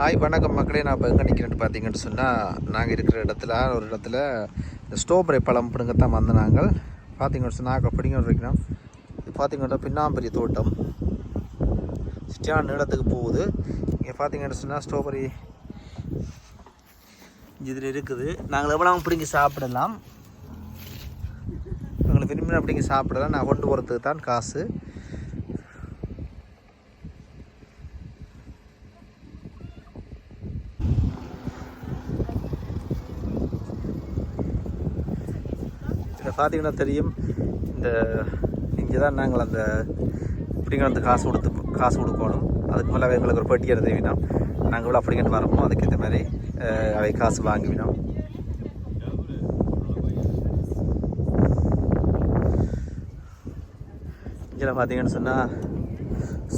Hi வணக்கம் மக்களே. நான் இப்போ எங்கே நிற்கிறேன்னு பார்த்தீங்கன்னு சொன்னால் நாங்கள் இருக்கிற இடத்துல ஒரு இடத்துல இந்த ஸ்ட்ராபெரி பழம் பிடுங்கத்தான் வந்த நாங்கள் பார்த்தீங்கன்னு சொன்னால் நாங்கள் பிடிங்க இருக்கிறோம். இது பார்த்தீங்கன்னா பின்னாம்பரி தோட்டம். சிட்டியான நீளத்துக்கு போகுது. இங்கே பார்த்தீங்கன்னு சொன்னால் ஸ்ட்ராபெரி இதில் இருக்குது. நாங்கள் எவ்வளோ பிடிங்கி சாப்பிடலாம்? எங்களுக்கு விரும்பினா பிடிங்கி சாப்பிடலாம். நான் கொண்டு போகிறதுக்கு தான் காசு. பார்த்தீங்கன்னா தெரியும். இந்த இங்கே தான் நாங்கள் அந்த அப்படிங்கிற அந்த காசு கொடுத்து காசு கொடுக்கணும். அதுக்கு மேலே எங்களுக்கு ஒரு பெட்டி எடுத்து வேணும் நாங்கள் இவ்வளோ அப்படிங்கிட்டு வரப்போம் அதுக்கு இந்த மாதிரி அவை காசு வாங்குவினோம் இதில் பார்த்தீங்கன்னு சொன்னால்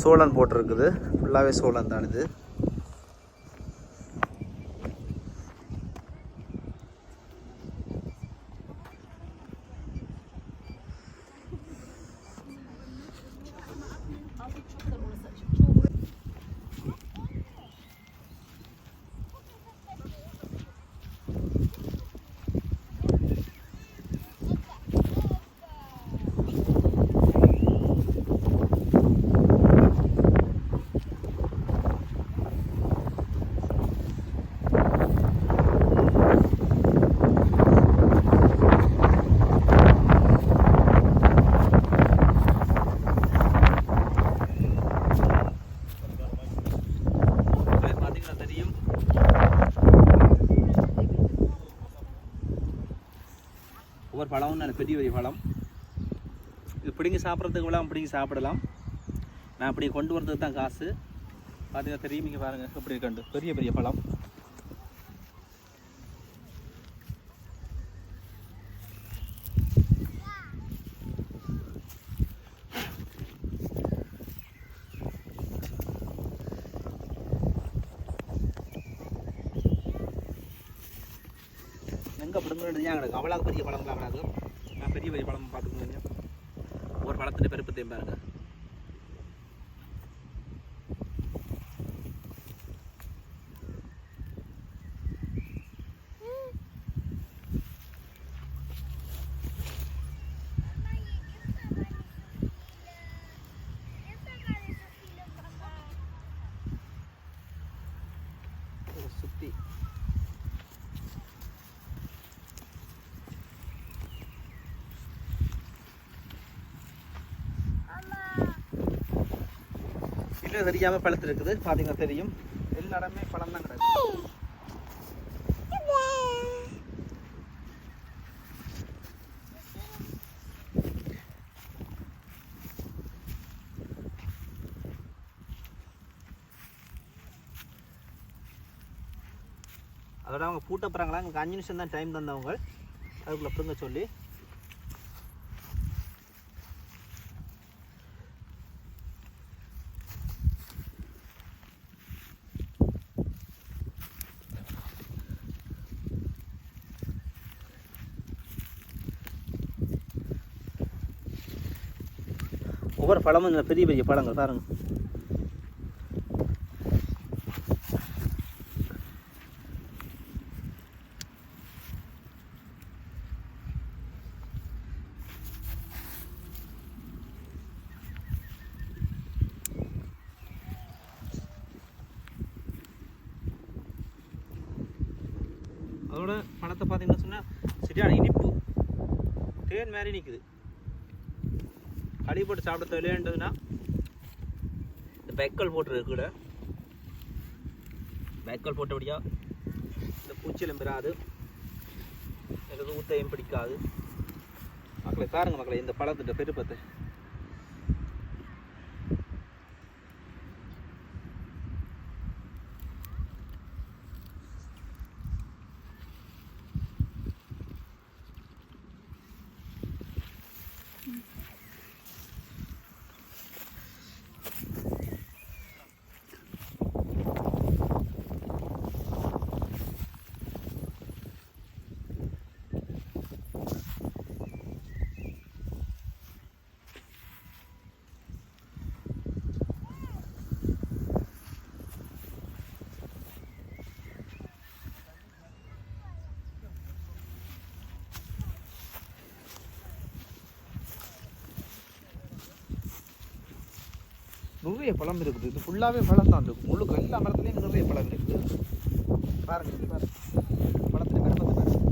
சோழன் போட்டிருக்குது. ஃபுல்லாகவே சோழன் தான் இது பார்த்தீங்கன்னா தெரியும் ஒவ்வொரு பெரிய பெரிய பழம். இது பிடிங்கி சாப்பிட்றதுக்கு விழா பிடிங்கி சாப்பிடலாம். நான் இப்படி கொண்டு வரதுக்கு தான் காசு. பார்த்தீங்கன்னா தெரியும் பாருங்கள் எப்படி இருக்கண்டு பெரிய பெரிய பழம். எங்கே பிடுங்குறது ஏன் கிடக்கு அவ்வளோ பெரிய பழம் கிடக்கு பெரிய பெரிய பழம் பார்த்துக்கோங்க ஒரு பழத்தின் பெருப்பத்தையும் தேம்பாருங்க. இல்லை தெரியாமல் பழத்து இருக்குது பார்த்தீங்கன்னா தெரியும். எல்லா இடமே பழம் தான் கிடக்கு. அதோட அவங்க பூட்ட போகிறாங்களா எங்களுக்கு அஞ்சு நிமிஷம் தான் டைம் தந்தவங்க. அதுக்குள்ளே பிடுங்க சொல்லி. பழமும் இந்த பெரிய பெரிய பழங்கள் பாருங்க. அதோட பழத்தை பார்த்தீங்கன்னா சொன்னால் சரியான இனிப்பு. தேன் மாதிரி நிற்குது களி போட்டு சாப்பிட தெரியலன்றதுன்னா இந்த பெக்கல் போட்டுருக்கு கூட. பெக்கல் போட்டபடியா இந்த பூச்சிலும் பெறாது. எனக்கு ஊத்தையும் பிடிக்காது. மக்களை பாருங்கள் மக்களை இந்த பழத்திட்ட பெருப்பத்தை. நிறைய பழம் இருக்குது. இது ஃபுல்லாகவே பழம் தான். இருக்கும் முழுக்க எல்லா மரத்துலேயும் நிறைய பழம் இருக்குது. பாருங்கள் இங்க பாருங்க. பழத்தில் மரத்தை பாருங்கள்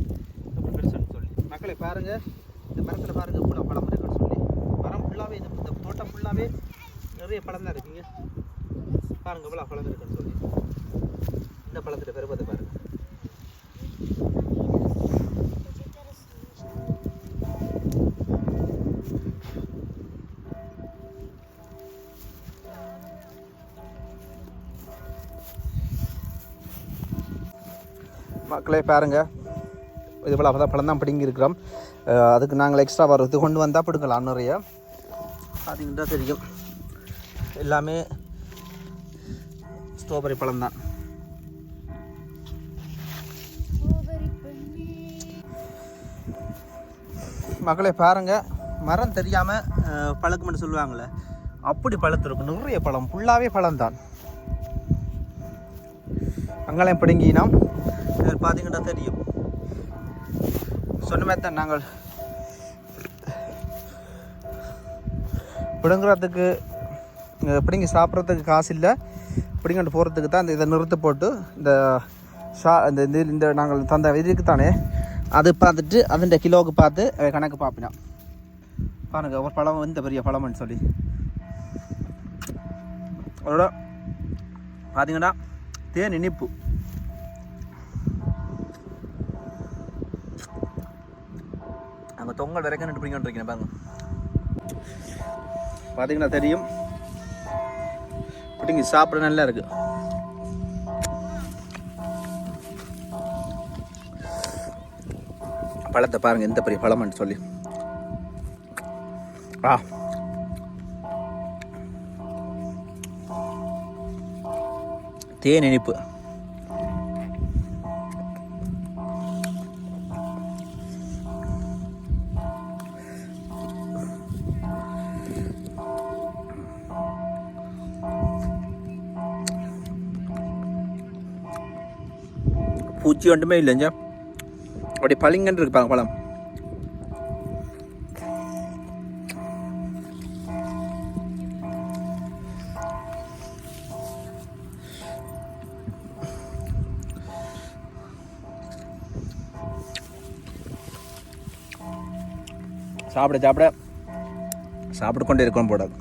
ரொம்ப பெருசுன்னு சொல்லி. மக்களை பாருங்கள் இந்த மரத்தில் பாருங்கள் இவ்வளோ பழம் இருக்குன்னு சொல்லி. மரம் ஃபுல்லாகவே இந்த இந்த தோட்டம் ஃபுல்லாகவே நிறைய பழம் தான் இருக்குங்க. பாருங்கள் இவ்வளோ பழம் இருக்குன்னு சொல்லி. இந்த பழத்தில் பெருமத்தை பாருங்கள் மக்களே பாருங்கள் இது போல் அப்போ பழம் தான் பிடுங்கி இருக்கிறோம் அதுக்கு நாங்கள் எக்ஸ்ட்ரா வர்றது கொண்டு வந்தால் பிடுங்கலாம் நிறைய. பார்த்தீங்கன்னா தெரியும். எல்லாமே ஸ்ட்ராபெரி பழம் தான். மக்களே பாருங்கள் மரம் தெரியாமல் பழக்கம்னு சொல்லுவாங்கள்ல. அப்படி பழத்திருக்கும் நிறைய பழம். ஃபுல்லாகவே பழம் தான் அங்கெல்லாம் பிடுங்கினா இதில் பார்த்தீங்கன்னா தெரியும். சொன்ன மாதிரி தான் நாங்கள் பிடுங்குறதுக்கு அஹ், சாப்பிட்றதுக்கு காசு இல்லை. பிடிங்கிட்டு போகிறதுக்கு தான் இந்த இதை நிறுத்து போட்டு இந்த ஷா இந்த இந்த இந்த நாங்கள் தந்த இதுக்கு தானே. அது பார்த்துட்டு அதுண்ட கிலோவுக்கு பார்த்து கணக்கு பார்ப்பினா பாருங்க ஒரு பழம் இந்த பெரிய பழம்னு சொல்லி. அதோட பார்த்தீங்கன்னா தேன் இனிப்பு. நம்ம தொங்கல் வரைக்கும் நின்று பாருங்க. பார்த்தீங்கன்னா தெரியும். பிடிங்கி சாப்பிட நல்லா இருக்கு. பழத்தை பாருங்க எந்த பெரிய பழம்னு சொல்லி. ஆ. தேன் இனிப்பு. பூச்சி ஒன்றுமே இல்லைங்க அப்படி பளிங்கன்னு இருப்பாங்க பழம். சாப்பிட சாப்பிட. சாப்பிட்டு கொண்டே இருக்கணும் போடாது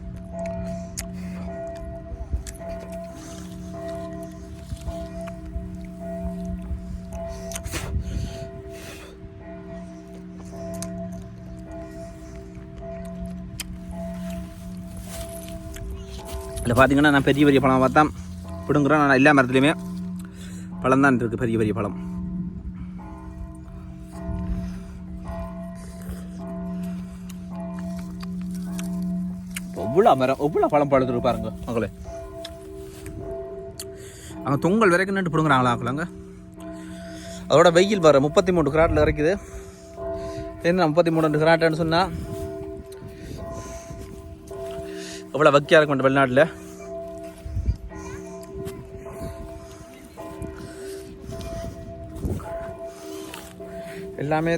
இல்லை பார்த்தீங்கன்னா நான் பெரிய பெரிய பழம் பார்த்தா பிடுங்குறேன். நான் எல்லா மரத்துலையுமே பழம் தான் இருக்குது பெரிய பெரிய பழம். எவ்வளோ மரம் எவ்வளோ பழம் பழுத்துருக்கு பாருங்க மகளே அங்கே தொங்கல் வரைக்கும் நட்டு பிடுங்குறாங்களா ஆக்கலாங்க அதோட வெயில் வர முப்பத்தி மூணு கிராட்டில் இறக்குது. என்ன முப்பத்தி மூணு கிராட்டுன்னு சொன்னால் எவ்வளோ வக்கியாக இருக்கும் வெளிநாட்டில்? எல்லாமே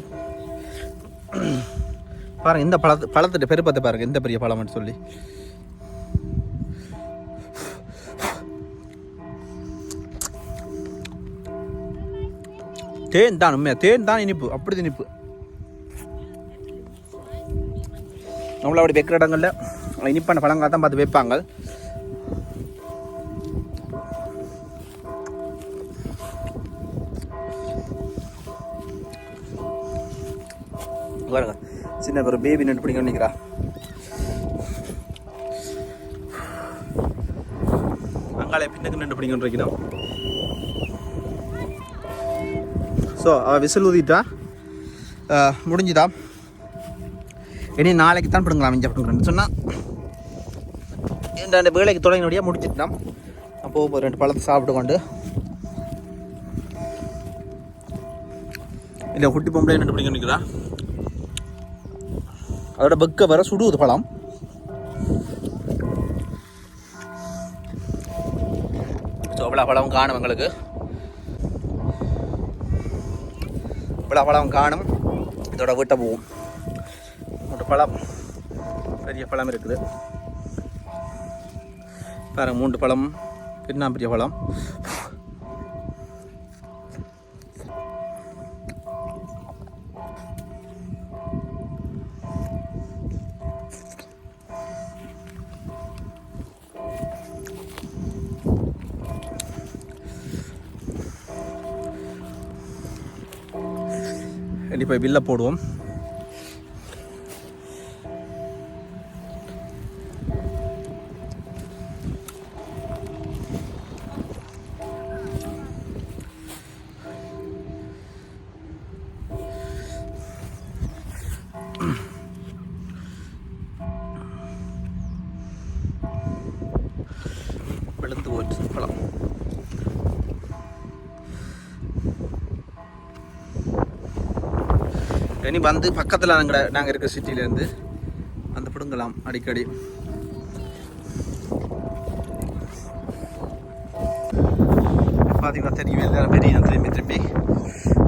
பாருங்க இந்த பழத்து பழத்துட்டு பெருப்பத்தை பாருங்க இந்த பெரிய பழம்னு சொல்லி. தேன் தான் உண்மையா? தேன் தான் இனிப்பு அப்படி இனிப்பு. நம்மள அப்படி வைக்கிற இடங்கள்ல இனிப்பான பழங்கா தான் பார்த்து வைப்பாங்க. பாருங்க. சின்ன பேர் பேபி நட்டு பிடிக்க நினைக்கிறா. அங்காலே பின்னுக்கு நட்டு பிடிக்க இருக்கிறோம் ஸோ அவள் விசில் ஊதிட்டா. முடிஞ்சுதா? இனி நாளைக்கு தான் பிடுங்கலாம் இங்கே பிடுங்குறேன்னு சொன்னால் இந்த அந்த வேலைக்கு தொடங்கினோடையாக முடிச்சிட்டோம் அப்போ ஒரு ரெண்டு பழத்தை சாப்பிட்டு கொண்டு. இல்லை குட்டி பொம்பளை என்ன பிடிக்க நிற்கிறா அதோட பெக்க வர சுடுவது பழம். ஸோ பழம் காணும் எங்களுக்கு. இவ்வளோ பழம் காணும். இதோட வீட்டை போவோம். ஒரு பழம். பெரிய பழம் இருக்குது. பாருங்க மூன்று பழம். பின்னாம்பரிய பழம். இப்போ பில்லை போடுவோம். இனி வந்து பக்கத்தில் நாங்கள் நாங்கள் இருக்கிற சிட்டிலேருந்து வந்து பிடுங்கலாம் அடிக்கடி. பார்த்தீங்கன்னா தெரியும் எல்லாரும் பெரிய திரும்பி திரும்பி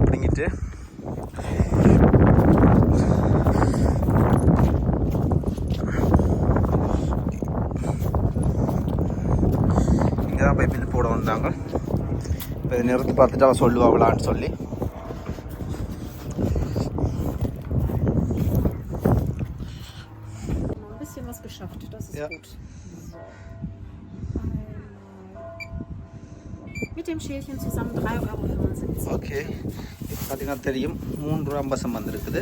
பிடுங்கிட்டு. இங்கே தான் போய் பில் போட வந்தாங்க. இப்போ இதை நிறுத்தி பார்த்துட்டு அவன் சொல்லுவாங்களான்னு சொல்லி. Ist Ja. gut. Mit dem Schälchen zusammen 3,75 Euro. Okay பார்த்தீங்கன்னா தெரியும். மூன்று ரூபா அம்பசம் வந்திருக்குது.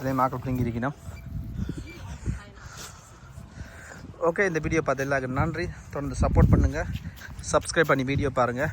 அதே மாக்கள் பிடிங்கிருக்கணும் ஓகே இந்த வீடியோ பார்த்து எல்லாருக்கும் நன்றி. தொடர்ந்து சப்போர்ட் பண்ணுங்கள் சப்ஸ்கிரைப் பண்ணி வீடியோ பாருங்கள்